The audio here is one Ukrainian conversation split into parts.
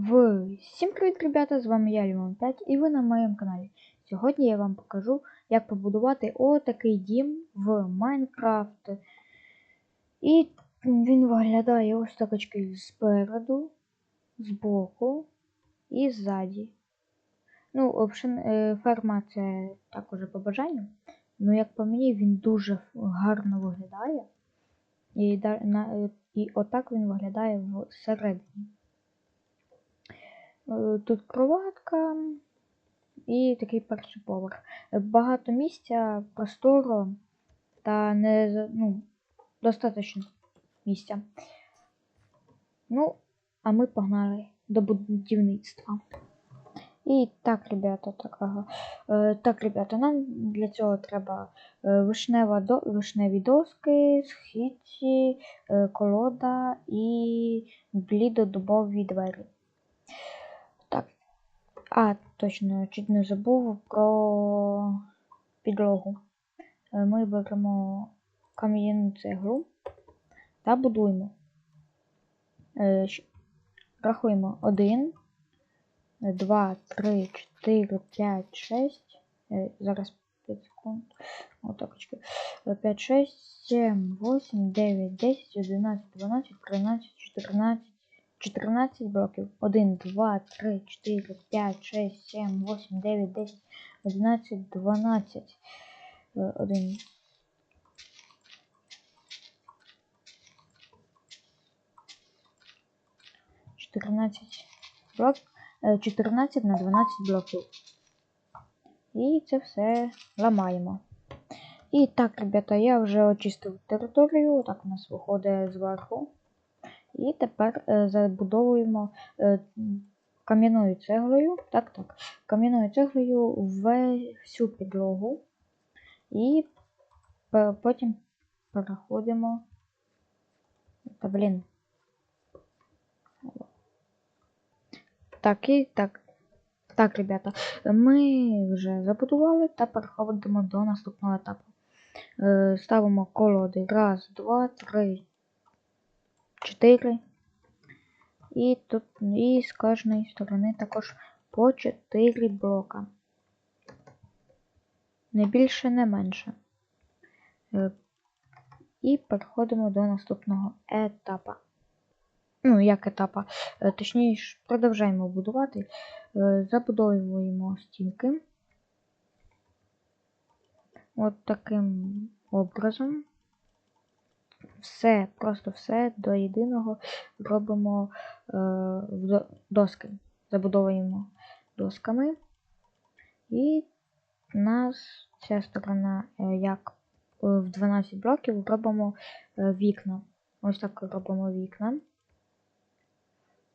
Всім привіт, ребята! З вами я Лімон 5 і ви на моєму каналі. Сьогодні я вам покажу, як побудувати отакий дім в Майнкрафт. І він виглядає ось такочки спереду, збоку і ззаді. Ну, взагалі, е, ферма це також по бажанню. Ну, як по мені, він дуже гарно виглядає. І, і отак він виглядає всередині. Е, Тут кроватка і такий перший поверх. Багато місця, простору та не ну, достатньо місця. Ну, а ми погнали до будівництва. І так, ребята, так, ага. Е, так, ребята, нам для цього треба е, вишнева до, вишневі доски, східці, колода і блідодубові двері. А, точно, чуть не забув про підлогу. Е, Ми беремо кам'яну цеглу та будуємо. Е, Рахуємо 1, 2, 3, 4, 5, 6. Е, Зараз 5 секунд. Отакочки. 5, 6, 7, 8, 9, 10, 11, 12, 13, 14. 14 блоків. 1, 2, 3, 4, 5, 6, 7, 8, 9, 10, 11, 12. 1. Чотирнадцять блок, е, 14 на 12 блоків. І це все ламаємо. І так, ребята, я вже очистив територію. Так у нас виходить зверху. І тепер е, забудовуємо е, кам'яною цеглою. Так, так. Кам'яною цеглою всю підлогу. І потім переходимо. Та блін. Так, і так. Так, ребята, ми вже забудували та переходимо до наступного етапу. Е, Ставимо колоди. Раз, два, три, 4. І тут і з кожної сторони також по 4 блока. Не більше, не менше. Е, І переходимо до наступного етапа. Ну, як етапа. Е, Точніше, продовжаємо будувати. Е, Забудовуємо стінки. От таким образом все, просто все до єдиного робимо е, в доски. Забудовуємо досками. І у нас ця сторона, е, як е, в 12 блоків, робимо вікна. Ось так робимо вікна.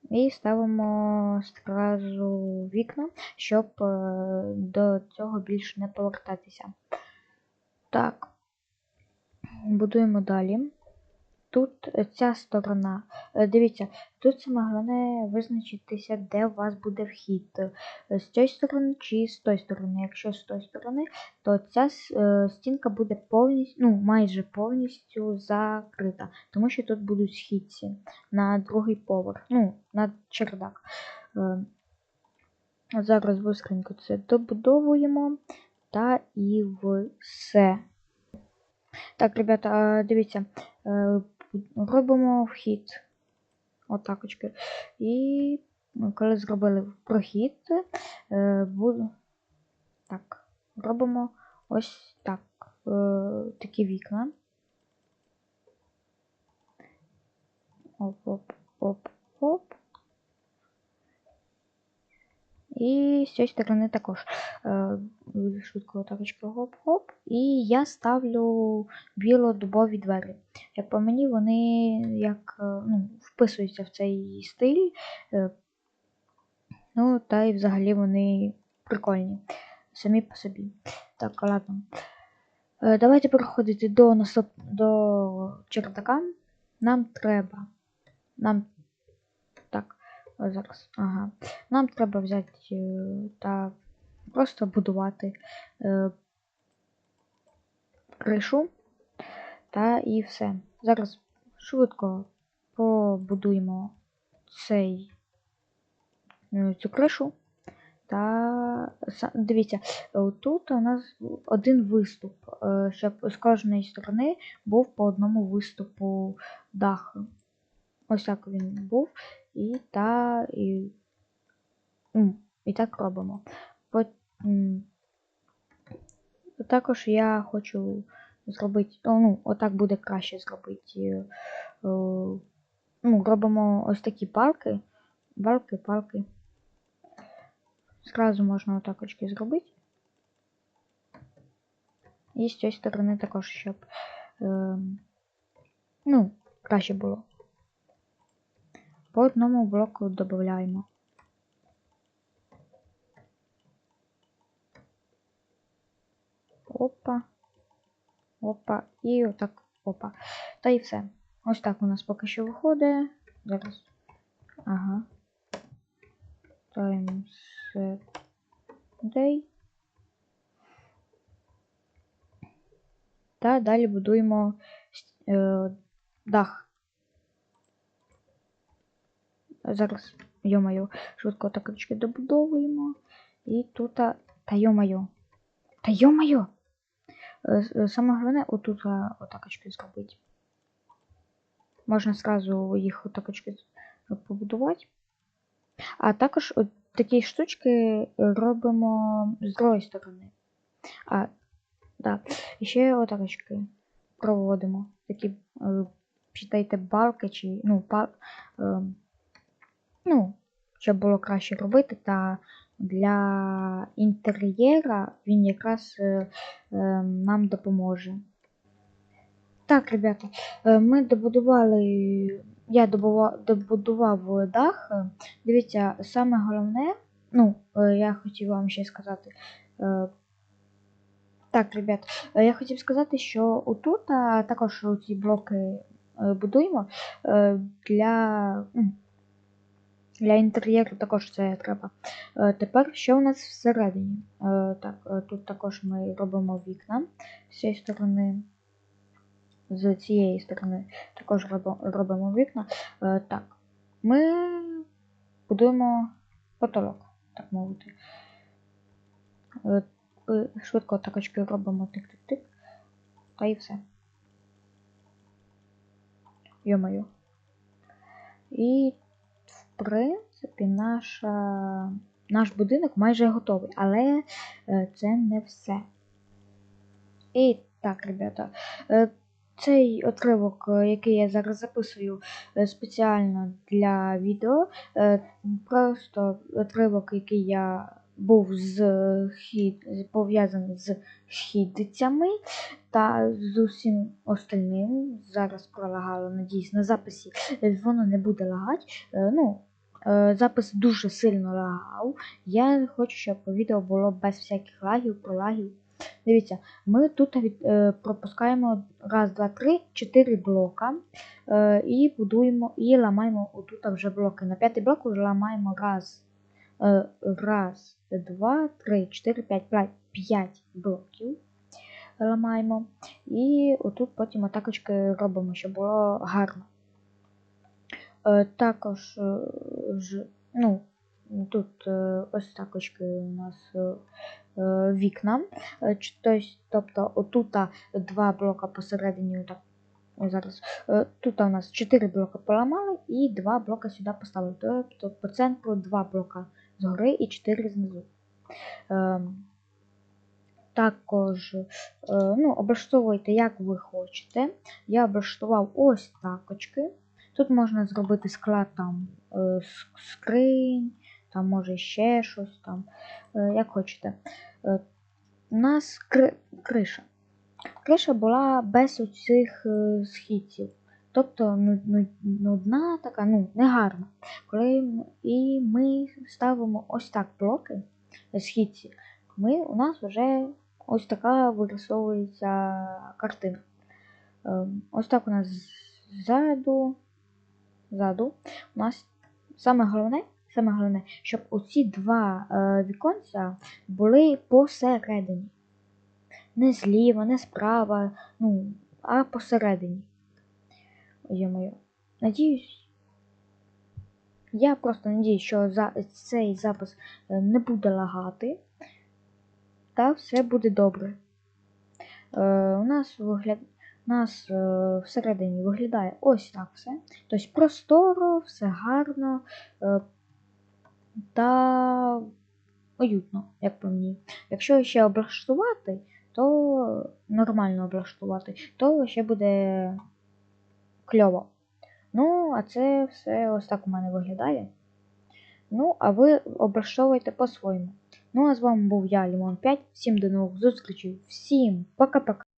І ставимо зразу вікна, щоб до цього більше не повертатися. Так, будуємо далі. Тут ця сторона. Е, Дивіться, тут саме головне визначитися, де у вас буде вхід. Е, З цієї сторони чи з тої сторони. Якщо з тої сторони, то ця е, стінка буде повністю, ну, майже повністю закрита, тому що тут будуть східці на другий поверх, ну, на чердак. Зараз быстренько це добудовуємо та і все. Так, ребята, дивіться, робимо вхід. Отакочки. І ну, коли зробили прохід, е, буду... так, робимо ось так. Е, такі вікна. Оп-оп-оп-оп. І з цієї сторони також. Е, швидко отакочки гоп-гоп. І я ставлю біло-дубові двері. Як по мені, вони як, е, ну, вписуються в цей стиль. Е, ну, та й взагалі вони прикольні. Самі по собі. Так, ладно. Давайте переходити до наступ... до чердака. Нам треба. Нам. Зараз. Ага. Нам треба взяти е, та просто будувати е, кришу та і все. Зараз швидко побудуємо цей е, цю кришу. Та дивіться, е, тут у нас один виступ, щоб з кожної сторони був по одному виступу дах. Ось так він був. І та і, і так робимо. М, Також я хочу зробити, ну, отак буде краще зробити. е, е, Ну, робимо ось такі палки. Балки, палки. Зразу можна отак очки зробити. І з цієї сторони також, щоб е, ну, краще було. По одному блоку додаємо. Опа. Опа. І отак. Опа. Та і все. Ось так у нас поки що виходить. Зараз. Ага. Times day. Та далі будуємо е, дах. Зараз, йо-моє, швидко так ручки добудовуємо. І тут, та йо-моє. Та йо-моє! Е, е, Саме головне отут отакочки зробити. Можна зразу їх отакочки побудувати. А також от такі штучки робимо з другої сторони. А, да. Ще отакочки проводимо. Такі, е, читайте, балки чи, ну, пал, е, ну, щоб було краще робити, та для інтер'єра він якраз е, е, нам допоможе. Так, ребята, е, ми добудували, я добудував дах. Е, Дивіться, саме головне, ну, я хотів вам ще сказати. Так, ребят, я хотів сказати, що отут а, також ці блоки будуємо для, для інтер'єру також це треба. Е, Тепер що у нас всередині? Е, Так, е, тут також ми робимо вікна з цієї сторони з цієї сторони також робимо вікна. Так, ми будуємо потолок, так мовити. Швидко такочки робимо тик-тик-тик. Та і все. Йо-моє. І, принципі, наша, наш будинок майже готовий, але е, це не все. І так, ребята, е, цей отривок, е, який я зараз записую спеціально для відео, просто отривок, який я був з пов'язаний з східцями та з усім остальним. Зараз пролагало, надіюсь, на записі воно не буде лагати. Ну, запис дуже сильно лагав. Я хочу, щоб відео було без всяких лагів, пролагів. Дивіться, ми тут від, е, пропускаємо раз, два, три, чотири блока е, і будуємо, і ламаємо отут вже блоки. На п'ятий блок вже ламаємо раз, е, раз, два, три, чотири, п'ять, п'ять блоків. Ламаємо. І отут потім отакочки робимо, щоб було гарно. Е, також е, ж, ну, тут е, ось такочки у нас е, е, вікна. Тобто отут два блока посередині. Так, зараз. Тут у нас 4 блока поламали і 2 блока сюди поставили. Тобто по центру 2 блока згори і 4 знизу. Також ну, облаштовуйте, як ви хочете. Я облаштував ось такочки. Тут можна зробити склад там е, скринь, там може ще щось там, е, як хочете. Е, У нас кри- криша. Криша була без оцих східців. Тобто ну, ну, нудна така, ну, негарна. Коли і ми ставимо ось так блоки східці, ми, у нас вже ось така вирисовується картина. Ось так у нас ззаду, ззаду у нас саме головне, саме головне, щоб оці два е, віконця були посередині. Не зліва, не справа, ну, а посередині. Йо-моє. Надіюсь. Я просто надіюсь, що за цей запис е, не буде лагати. Та все буде добре. Е, у нас вигляд... у нас е, всередині виглядає ось так все. Тобто просторо, все гарно е, та уютно, як по мені. Якщо ще облаштувати, то нормально облаштувати, то ще буде кльово. Ну, а це все ось так у мене виглядає. Ну, а ви облаштовуйте по-своєму. Ну, а з вами був я, Лімон 5. Всім до нових зустрічей. Всім пока-пока.